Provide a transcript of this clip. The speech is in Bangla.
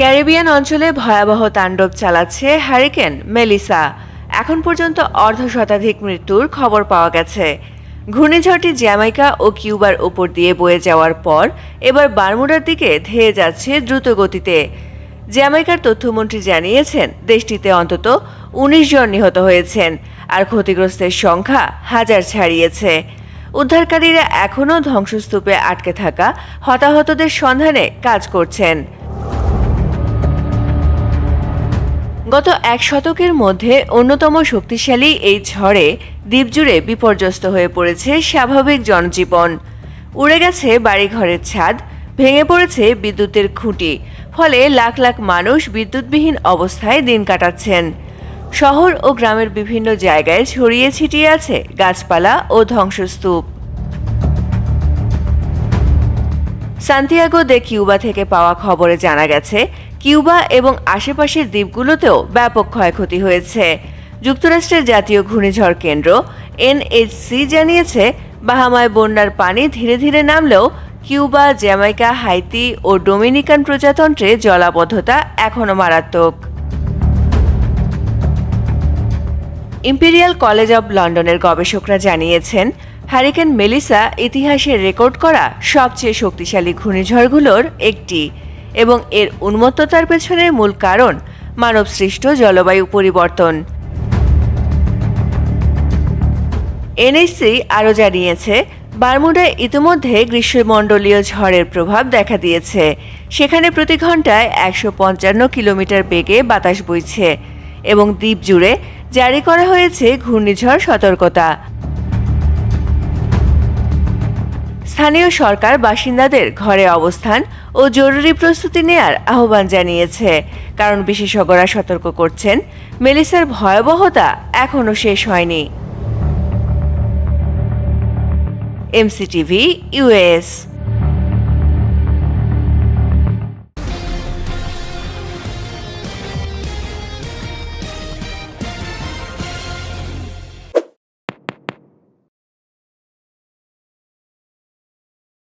ক্যারিবিয়ান অঞ্চলে ভয়াবহ তাণ্ডব চালাচ্ছে হ্যারিকেন মেলিসা। এখন পর্যন্ত অর্ধ শতাধিক মৃত্যুর খবর পাওয়া গেছে। ঘূর্ণিঝড়টি জ্যামাইকা ও কিউবার ওপর দিয়ে বয়ে যাওয়ার পর এবার বারমুডার দিকে ধেয়ে যাচ্ছে দ্রুত গতিতে জ্যামাইকার তথ্যমন্ত্রী জানিয়েছেন, দেশটিতে অন্তত উনিশ জন নিহত হয়েছেন আর ক্ষতিগ্রস্তের সংখ্যা হাজার ছাড়িয়েছে। উদ্ধারকারীরা এখনও ধ্বংসস্তূপে আটকে থাকা হতাহতদের সন্ধানে কাজ করছেন। গত এক শতকের মধ্যে অন্যতম শক্তিশালী এই ঝড়ে দ্বীপজুড়ে বিপর্যস্ত হয়ে পড়েছে স্বাভাবিক জনজীবন। উড়ে গেছে বাড়িঘরের ছাদ, ভেঙে পড়েছে বিদ্যুতের খুঁটি, ফলে লাখ লাখ মানুষ বিদ্যুৎবিহীন অবস্থায় দিন কাটাচ্ছেন। শহর ও গ্রামের বিভিন্ন জায়গায় ছড়িয়ে ছিটিয়ে আছে গাছপালা ও ধ্বংসস্তূপ। সান্তিয়াগো দে কিউবা থেকে পাওয়া খবরে জানা গেছে কিউবা এবং আশেপাশের দ্বীপগুলোতেও ব্যাপক ক্ষয়ক্ষতি হয়েছে। যুক্তরাষ্ট্রের জাতীয় ঘূর্ণিঝড় কেন্দ্র এনএইচসি জানিয়েছে, বাহামায় বন্যার পানি ধীরে ধীরে নামলেও কিউবা, জ্যামাইকা, হাইতি ও ডোমিনিকান প্রজাতন্ত্রে জলাবদ্ধতা এখনও মারাত্মক। ইম্পেরিয়াল কলেজ অব লন্ডনের গবেষকরা জানিয়েছেন হ্যারিকেন মেলিসা ইতিহাসে রেকর্ড করা সবচেয়ে শক্তিশালী ঘূর্ণিঝড়গুলোর একটি। এবং এর উন্মত্ততার পেছনের মূল কারণ মানবসৃষ্ট জলবায়ু পরিবর্তন। এনএসসি আরও জানিয়েছে বারমুডায় ইতিমধ্যে গ্রীষ্মমণ্ডলীয় ঝড়ের প্রভাব দেখা দিয়েছে। সেখানে প্রতি ঘন্টায় একশো পঞ্চান্ন কিলোমিটার বেগে বাতাস বইছে এবং দ্বীপ জুড়ে জারি করা হয়েছে ঘূর্ণিঝড় সতর্কতা। স্থানীয় সরকার বাসিন্দাদের ঘরে অবস্থান ও জরুরি প্রস্তুতি নেয়ার আহ্বান জানিয়েছে। কারণ বিশেষজ্ঞরা সতর্ক করছেন, মেলিসার ভয়াবহতা এখনও শেষ হয়নি। MCTV US